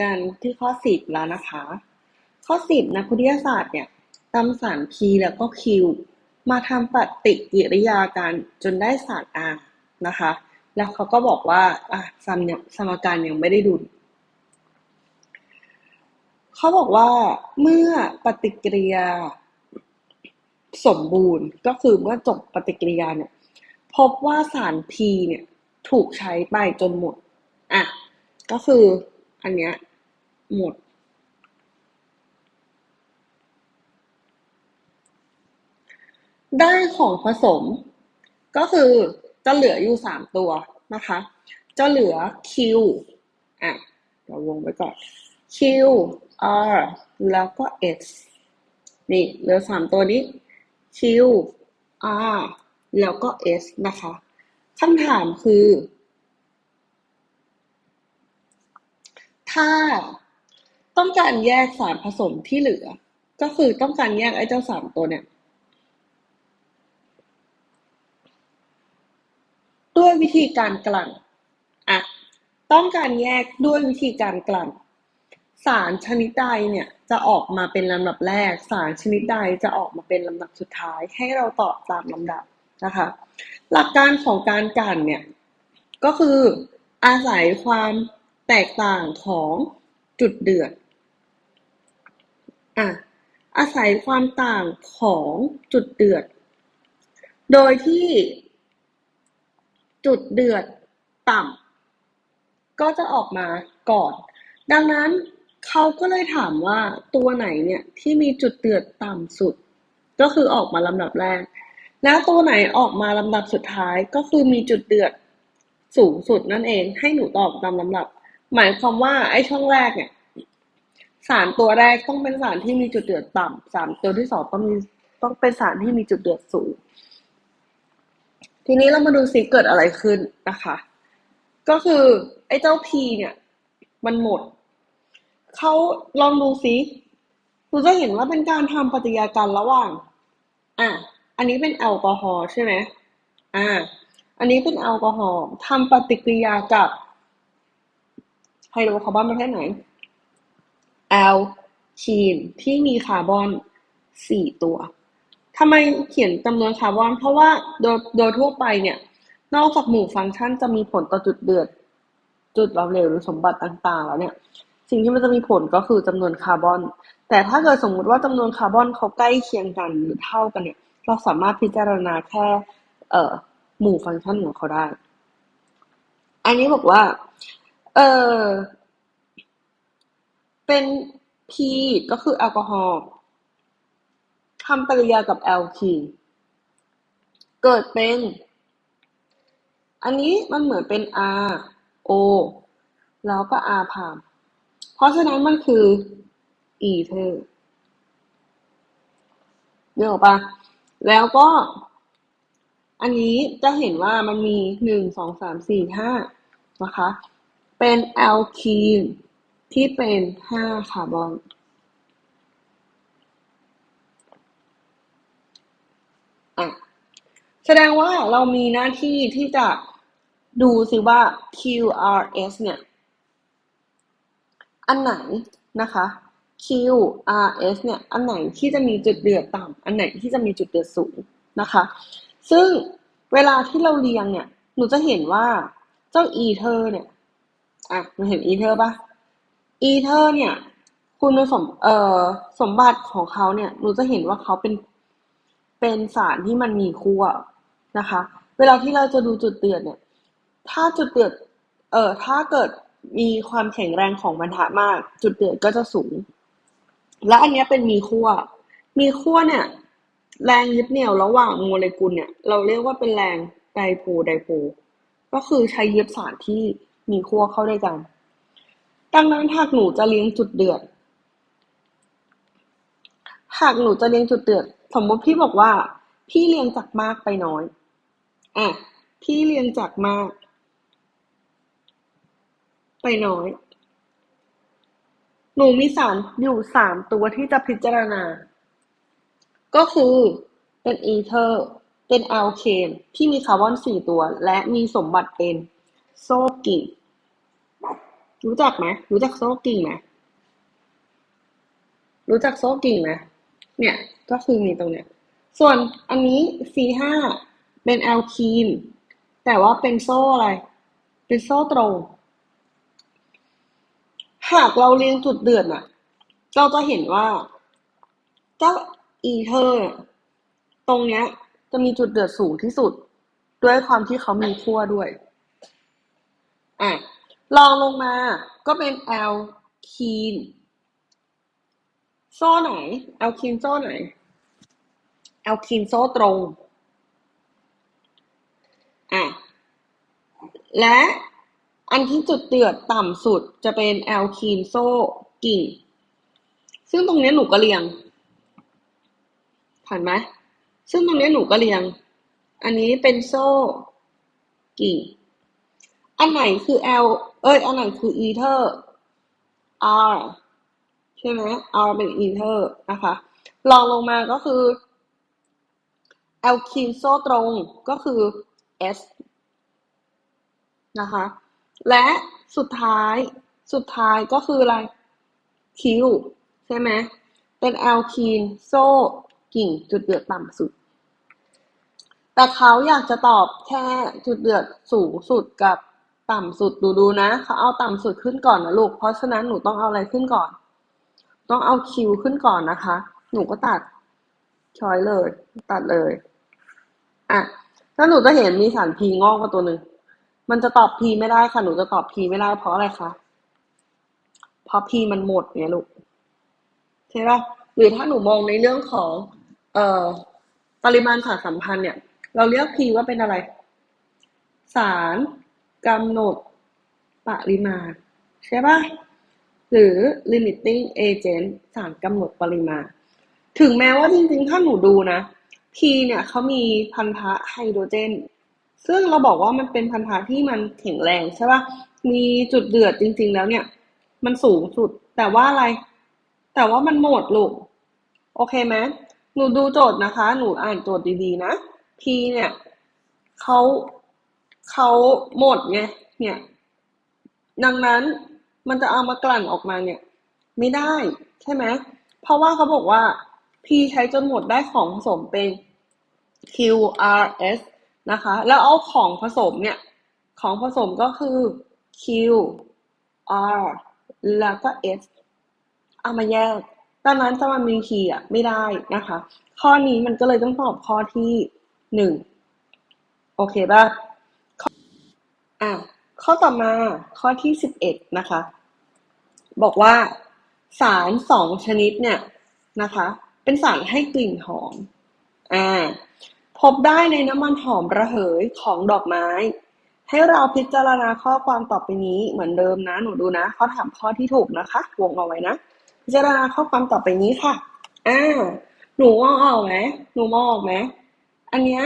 กันที่ข้อสิบแล้วนะคะ ข้อสิบนักวิทยาศาสตร์เนี่ยนำสาร P แล้วก็ Q มาทำปฏิกิริยากันจนได้สาร R นะคะ แล้วเขาก็บอกว่าอะสมสมการยังไม่ได้ดุลเขาบอกว่าเมื่อปฏิกิริยาสมบูรณ์ก็คือเมื่อจบปฏิกิริยาเนี่ยพบว่าสาร P เนี่ยถูกใช้ไปจนหมด อะ ก็คือ อันเนี้ยหมด ได้ของผสม ก็คือจะเหลืออยู่สามตัวนะคะ จะเหลือ Q อะเราวงไว้ก่อน Q R แล้วก็ S นี่เหลือสามตัวนี้ Q R แล้วก็ S นะคะคำถามคือ ถ้าต้องการแยกสารผสมที่เหลือ ก็คือต้องการแยกไอ้เจ้าสามตัวเนี่ยด้วยวิธีการกลั่นอะต้องการแยกด้วยวิธีการกลั่น สารชนิดใดเนี่ยจะออกมาเป็นลำดับแรก สารชนิดใดจะออกมาเป็นลำดับสุดท้าย ให้เราตอบตามลำดับนะคะ หลักการของการกลั่นเนี่ยก็คืออาศัยความ แตกต่างของจุดเดือดอะอาศัยความต่างของจุดเดือด โดยที่จุดเดือดต่ำก็จะออกมาก่อน ดังนั้นเขาก็เลยถามว่าตัวไหนเนี่ยที่มีจุดเดือดต่ำสุด ก็คือออกมาลำดับแรก แล้วตัวไหนออกมาลำดับสุดท้ายก็คือมีจุดเดือดสูงสุดนั่นเอง ให้หนูตอบตามลำดับ หมายความว่าไอ้ช่องแรกเนี่ย สารตัวแรกต้องเป็นสารที่มีจุดเดือดต่ำสารตัวที่สองต้องมีต้องเป็นสารที่มีจุดเดือดสูง ทีนี้เรามาดูซิเกิดอะไรขึ้นนะคะ ก็คือไอ้เจ้า P เนี่ย มันหมด เขาลองดูซิคุณจะเห็นว่าเป็นการทำปฏิกิริยากันระหว่าง อะ อันนี้เป็นแอลกอฮอล์ใช่ไหมอ่า อันนี้เป็นแอลกอฮอล์ทำปฏิกิริยากับ ไฮโดรคาร์บอนประเภทไหนแอลคีนที่มีคาร์บอนสี่ตัวทำไมเขียนจำนวนคาร์บอน เพราะว่าโดยโดยทั่วไปเนี่ย นอกจากหมู่ฟังก์ชันจะมีผลต่อจุดเดือด จุดหลอมเหลวหรือสมบัติต่างๆ แล้วเนี่ย สิ่งที่มันจะมีผลก็คือจำนวนคาร์บอน แต่ถ้าเกิดสมมุติว่าจำนวนคาร์บอนเขาใกล้เคียงกันหรือเท่ากันเนี่ย เราสามารถพิจารณาแค่ เอ่อหมู่ฟังก์ชันของเขาได้ อันนี้บอกว่า เออ เป็น P ก็คือแอลกอฮอล์ทำปฏิกิริยากับแอลคีเกิดเป็น อันนี้มันเหมือนเป็น R O แล้วก็ R พามเพราะฉะนั้นมันคือ อีเทอร์เดี๋ยวปะแล้วก็ อันนี้จะเห็นว่ามันมีหนึ่งสองสามสี่ห้านะคะ เป็นแอลคีนที่เป็นห้าคาร์บอน แสดงว่าเรามีหน้าที่ที่จะดูซิว่า QRS เนี่ย อันไหนนะคะ QRS เนี่ย อันไหนที่จะมีจุดเดือดต่ำ อันไหนที่จะมีจุดเดือดสูงนะคะ ซึ่งเวลาที่เราเรียงเนี่ย หนูจะเห็นว่าเจ้าอีเทอเนี่ย อะหนูเห็นอีเทอร์ปะอีเทอร์เนี่ย คุณสมเอ่อสมบัติของเขาเนี่ยหนูจะเห็นว่าเขาเป็นเป็นสารที่มันมีขั้วนะคะ เวลาที่เราจะดูจุดเดือดเนี่ย ถ้าจุดเดือดเอ่อถ้าเกิดมีความแข็งแรงของบรรทัดมาก จุดเดือดก็จะสูง และอันนี้เป็นมีขั้วมีขั้วเนี่ย แรงยึดเหนี่ยวระหว่างโมเลกุลเนี่ย เราเรียกว่าเป็นแรงไดโพไดโพก็คือใช้ยึดสารที่ มีขั้วเข้าด้วยกัน ดังนั้นหากหนูจะเลี้ยงจุดเดือด หากหนูจะเลี้ยงจุดเดือด สมมติพี่บอกว่า พี่เลี้ยงจากมากไปน้อย อะ พี่เลี้ยงจากมาก ไปน้อย หนูมีสารอยู่สามตัวที่จะพิจารณา ก็คือเป็นอีเทอร์ เป็นแอลเคนที่มีคาร์บอนสี่ตัว และมีสมบัติเป็น โซกีรู้จักไหมรู้จักโซกิ่งไหมรู้จักโซกิ่งไหมเนี่ยก็คือมีตรงเนี้ย ส่วนอันนี้ C5 เป็นแอลคีนแต่ว่าเป็นโซ่อะไร เป็นโซ่ตรง หากเราเรียงจุดเดือดน่ะเราจะเห็นว่า เจ้าอีเทอร์ตรงเนี้ย จะมีจุดเดือดสูงที่สุด ด้วยความที่เขามีขั้วด้วย อะลองลงมาก็เป็นแอลคีนโซ่ไหนแอลคีนโซ่ไหนแอลคีนโซ่ตรงอะและอันที่จุดเดือดต่ำสุดจะเป็นแอลคีนโซ่กิ่ง ซึ่งตรงนี้หนูก็เรียงผ่านไหมซึ่งตรงนี้หนูก็เรียง อันนี้เป็นโซ่กิ่ง อันไหนคือ L เอ้ย อันไหนคือ ether R ใช่ไหม R เป็น ether นะคะลองลงมาก็คือ alkene โซ่ตรงก็คือ S นะคะ และสุดท้ายสุดท้ายก็คืออะไร Q ใช่ไหมเป็น alkene โซ่กิ่งจุดเดือดต่ำสุด แต่เขาอยากจะตอบแค่จุดเดือดสูงสุดกับ ต่ำสุดดูดูนะเขาเอาต่ำสุดขึ้นก่อนนะลูก เพราะฉะนั้นหนูต้องเอาอะไรขึ้นก่อน ต้องเอาคิวขึ้นก่อนนะคะ หนูก็ตัดช้อยเลย ตัดเลยอะแล้วหนูจะเห็นมีสารพีงอกมาตัวหนึ่งมันจะตอบพีไม่ได้ค่ะ หนูจะตอบพีไม่ได้เพราะอะไรคะเพราะพีมันหมดเนี่ยลูกใช่ป่ะหรือถ้าหนูมองในเรื่องของ เอ่อปริมาณสารสัมพันธ์เนี่ย เราเรียกพีว่าเป็นอะไร สาร กำหนดปริมาณ ใช่ป่ะหรือ limiting agent สารกำหนดปริมาณ ถึงแม้ว่าจริงๆ ถ้าหนูดูนะ P เนี่ยเขามีพันธะไฮโดรเจน ซึ่งเราบอกว่ามันเป็นพันธะที่มันแข็งแรงใช่ป่ะมีจุดเดือดจริง ๆ แล้วเนี่ย มันสูงสุด แต่ว่าอะไร แต่ว่ามันหมดลูกโอเคไหมหนูดูโจทย์นะคะ หนูอ่านโจทย์ดีๆนะ P เนี่ยเขา เขาหมดไงเนี่ย ดังนั้นมันจะเอามากลั่นออกมาเนี่ย ไม่ได้ใช่ไหมเพราะว่าเขาบอกว่า P ใช้จนหมดได้ของผสมเป็น QRS นะคะ แล้วเอาของผสมเนี่ย ของผสมก็คือ Q R แล้วก็ S เอามาแยกดังนั้นจะมามี P อะไม่ได้นะคะ ข้อนี้มันก็เลยต้องตอบข้อที่หนึ่งโอเคป่ะ อะข้อต่อมาข้อที่สิบเอ็ดนะคะ บอกว่าสารสองชนิดเนี่ยนะคะ เป็นสารให้กลิ่นหอมอ่าพบได้ในน้ำมันหอมระเหยของดอกไม้ ให้เราพิจารณาข้อความต่อไปนี้เหมือนเดิมนะ หนูดูนะเขาถามข้อที่ถูกนะคะ วงเอาไว้นะ พิจารณาข้อความต่อไปนี้ค่ะอ่าหนูมองออกไหมหนูมองออกไหมอันเนี้ย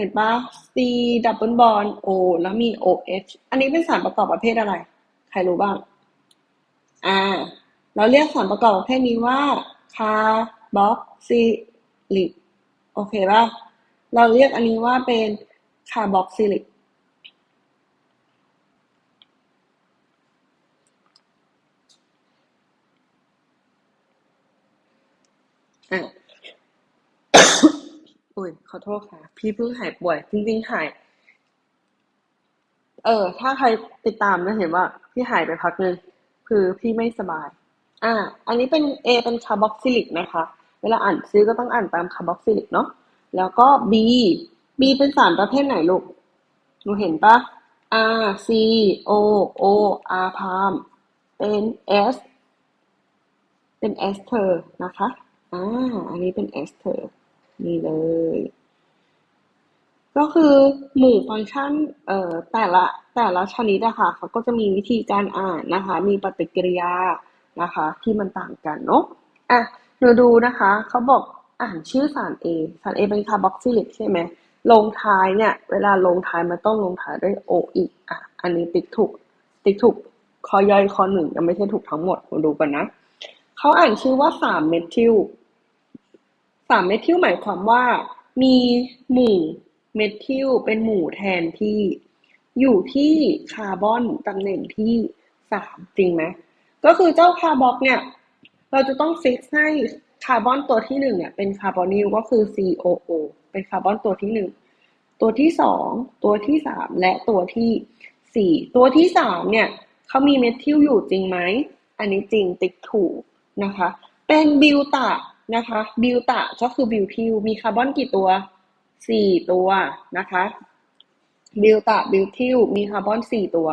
เห็นปะ C double bond O แล้วมี OH อันนี้เป็นสารประกอบประเภทอะไร ใครรู้บ้าง อ่า เราเรียกสารประกอบประเภทนี้ว่า carboxylic โอเคป่ะเราเรียกอันนี้ว่าเป็น carboxylic อะ อุ้ยขอโทษค่ะ พี่เพิ่งหายป่วย จริงๆหาย เออ ถ้าใครติดตามจะเห็นว่า พี่หายไปพักนึงคือพี่ไม่สบาย อ่า อันนี้เป็น A เป็นคาร์บอกซิลิกนะคะ เวลาอ่านซื้อก็ต้องอ่านตามคาร์บอกซิลิกเนาะแล้วก็ B B เป็นสารประเภทไหนลูกหนูเห็นปะ R C O O R พามเป็น S เป็นเอสเทอร์นะคะ อ่า อันนี้เป็นเอสเทอร์ นี่เลย ก็คือหมู่ฟังก์ชันเอ่อแต่ละแต่ละชนิดอะค่ะเขาก็จะมีวิธีการอ่านนะคะ มีปฏิกิริยานะคะ ที่มันต่างกันเนาะอะหนูดูนะคะเขาบอกอ่านชื่อสาร A สาร A เป็นคาร์บอกซิลิกใช่ไหมลงท้ายเนี่ย เวลาลงท้ายมันต้องลงท้ายด้วย O อีกอะอันนี้ติ๊กถูกติ๊กถูกข้อย่อยข้อหนึ่งยังไม่ใช่ถูกทั้งหมดมาดูกันนะเขาอ่านชื่อว่าสามเมทิล สามเมทิลหมายความว่า มีหมู่เมทิลเป็นหมู่แทนที่ อยู่ที่คาร์บอนตำแหน่งที่สามจริงไหมก็คือเจ้าคาร์บอกเนี่ยเราจะต้องฟิกให้คาร์บอนตัวที่หนึ่งเนี่ยเป็นคาร์บอนิลก็คือ COO เป็นคาร์บอนตัวที่หนึ่งตัวที่สองตัวที่สามและตัวที่สี่ตัวที่สามเนี่ยเขามีเมทิลอยู่จริงไหม อันนี้จริงติ๊กถูกนะคะ เป็นบิวตะ นะคะ บิวตะก็คือบิวทิลมีคาร์บอนกี่ตัวสี่ตัวนะคะ บิวตะบิวทิลมีคาร์บอนสี่ตัว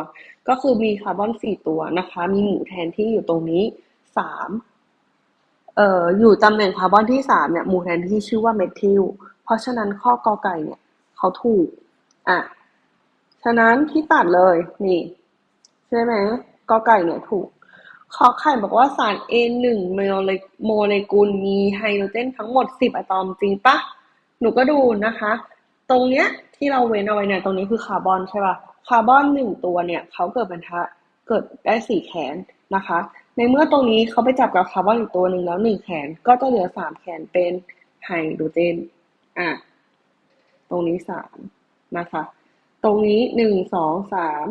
ก็คือมีคาร์บอนสี่ตัวนะคะ มีหมู่แทนที่อยู่ตรงนี้สามเอ่ออยู่ตำแหน่งคาร์บอนที่สามเนี่ยหมู่แทนที่ชื่อว่าเมทิล เพราะฉะนั้นข้อกอไก่เนี่ยเขาถูก อะ ฉะนั้นที่ตัดเลยนี่ ใช่ไหมกอไก่เนี่ยถูก ขอไข่บอกว่าสาร A1 โมเลโมเลกุลมีไฮโดรเจนทั้งหมด 10 อะตอมจริงปะ หนูก็ดูนะคะ ตรงเนี้ยที่เราเว้นเอาไว้เนี่ยตรงนี้คือคาร์บอนใช่ป่ะ คาร์บอนหนึ่งตัวเนี่ยเขาเกิดบรรทะเกิดได้สี่แขนนะคะ ในเมื่อตรงนี้เขาไปจับกับคาร์บอนอีกตัวหนึ่งแล้วหนึ่งแขน ก็จะเหลือสามแขนเป็นไฮโดรเจน อะ ตรงนี้สามนะคะ ตรงนี้หนึ่งสองสาม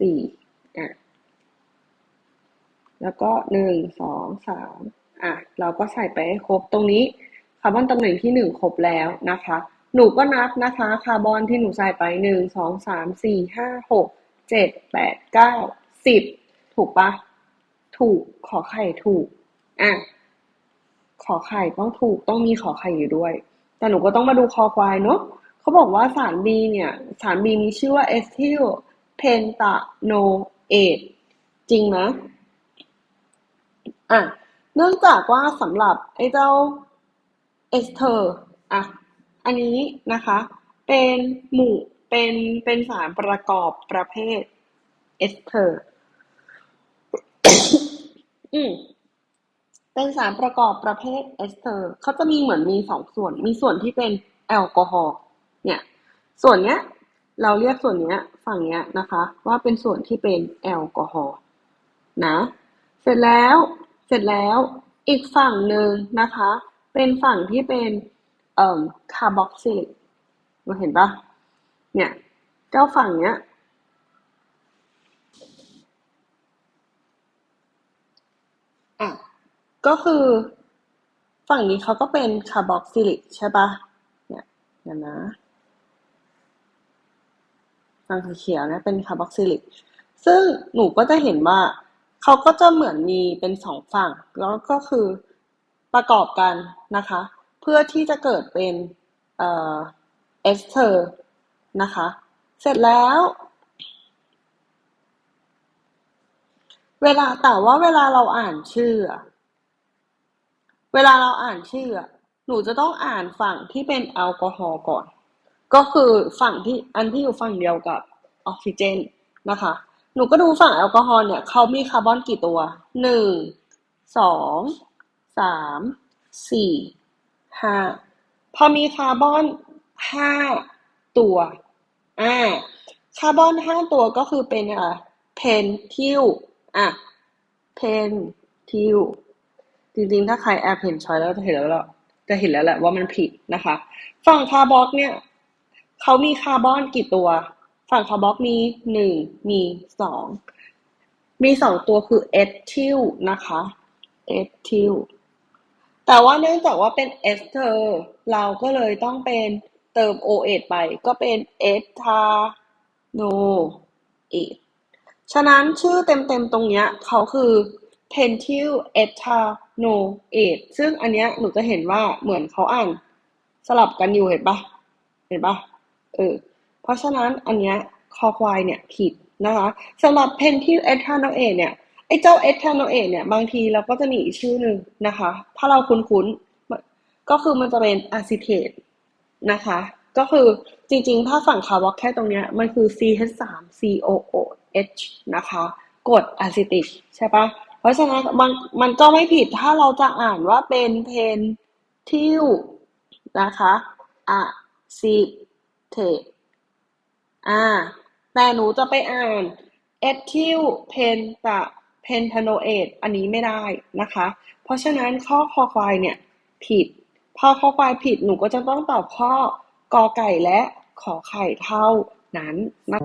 สี่อะ แล้วก็หนึ่งสองสามอะเราก็ใส่ไปให้ครบตรงนี้คาร์บอนตำแหน่งที่หนึ่งครบแล้วนะคะ หนูก็นับนะคะคาร์บอนที่หนูใส่ไปหนึ่งสองสามสี่ห้าหกเจ็ดแปดเก้าสิบถูกปะถูกขอไข่ถูกอะขอไข่ต้องถูกต้องมีขอไข่อยู่ด้วย แต่หนูก็ต้องมาดูคอควายเนาะเขาบอกว่าสาร B เนี่ย สาร B มีชื่อว่าเอสทิลเพนตาโนเอทจริงไหม อะเนื่องจากว่าสำหรับไอ้เจ้าเอสเทอร์อะอันนี้นะคะ เป็นหมู่เป็นเป็นสารประกอบประเภทเอสเทอร์อืมเป็นสารประกอบประเภทเอสเทอร์เขาจะมีเหมือนมีสองส่วน มีส่วนที่เป็นแอลกอฮอล์เนี่ย ส่วนเนี้ย เราเรียกส่วนเนี้ย ฝั่งเนี้ยนะคะ ว่าเป็นส่วนที่เป็นแอลกอฮอล์นะ เสร็จแล้ว เสร็จแล้วอีกฝั่งหนึ่งนะคะ เป็นฝั่งที่เป็นเอ่อคาร์บอกซิลิกเราเห็นปะเนี่ยเจ้าฝั่งเนี้ยอะก็คือฝั่งนี้เขาก็เป็นคาร์บอกซิลิกใช่ปะเนี่ยเดี๋ยวนะฝั่งสีเขียวเนี่ยเป็นคาร์บอกซิลิกซึ่งหนูก็จะเห็นว่า เขาก็จะเหมือนมีเป็นสองฝั่ง แล้วก็คือประกอบกันนะคะ เพื่อที่จะเกิดเป็นเอเอสเทอร์นะคะ เสร็จแล้ว เวลาแต่ว่าเวลาเราอ่านชื่อ เวลาเราอ่านชื่อ หนูจะต้องอ่านฝั่งที่เป็นแอลกอฮอล์ก่อน ก็คือฝั่งที่อันที่อยู่ฝั่งเดียวกับออกซิเจนนะคะ หนูก็ดูฝั่งแอลกอฮอล์เนี่ยเขามีคาร์บอนกี่ตัว หนึ่ง สอง สาม สี่ ห้า พอมีคาร์บอนห้าตัว อ่า คาร์บอนห้าตัวก็คือเป็นอะเพนทิลอะ เพนทิลจริงๆ ถ้าใครแอบเห็นช้อยแล้วจะเห็นแล้วละจะเห็นแล้วแหละว่ามันผิดนะคะ ฝั่งคาร์บอกเนี่ย เขามีคาร์บอนกี่ตัว ฝั่งคาร์บอกมีหนึ่งมีสองมีสองตัวคือเอทิลนะคะเอทิลแต่ว่าเนื่องจากว่าเป็นเอสเทอร์เราก็เลยต้องเป็นเติม OH ไปก็เป็นเอทาโนเอทฉะนั้นชื่อเต็มๆตรงเนี้ยเขาคือ pentyl ethanoate ซึ่งอันเนี้ยหนูจะเห็นว่าเหมือนเขาอ่านสลับกันอยู่เห็นปะเห็นปะเออ เพราะฉะนั้นอันเนี้ยคอควายเนี่ยผิดนะคะสำหรับ pentyl ethanoate เนี่ยไอ้เจ้า ethanoate เนี่ยบางทีเราก็จะมีอีกชื่อหนึ่งนะคะ ถ้าเราคุ้นๆ ก็คือมันจะเป็นอะซิเทตนะคะ ก็คือจริงๆ ถ้าฝั่งคาร์บอกแค่ตรงเนี้ยมันคือ CH3COOH นะคะกรดอะซิติกใช่ปะเพราะฉะนั้นมันมันก็ไม่ผิดถ้าเราจะอ่านว่าเป็นเพนทิลนะคะอะซิเทต อ่า แต่หนูจะไปอ่านเอทิลเพนตะเพนทาโนเอทอันนี้ไม่ได้นะคะ เพราะฉะนั้นข้อคอควายเนี่ยผิด พอคอควายผิดหนูก็จะต้องตอบข้อกอไก่และขอไข่เท่านั้นนะ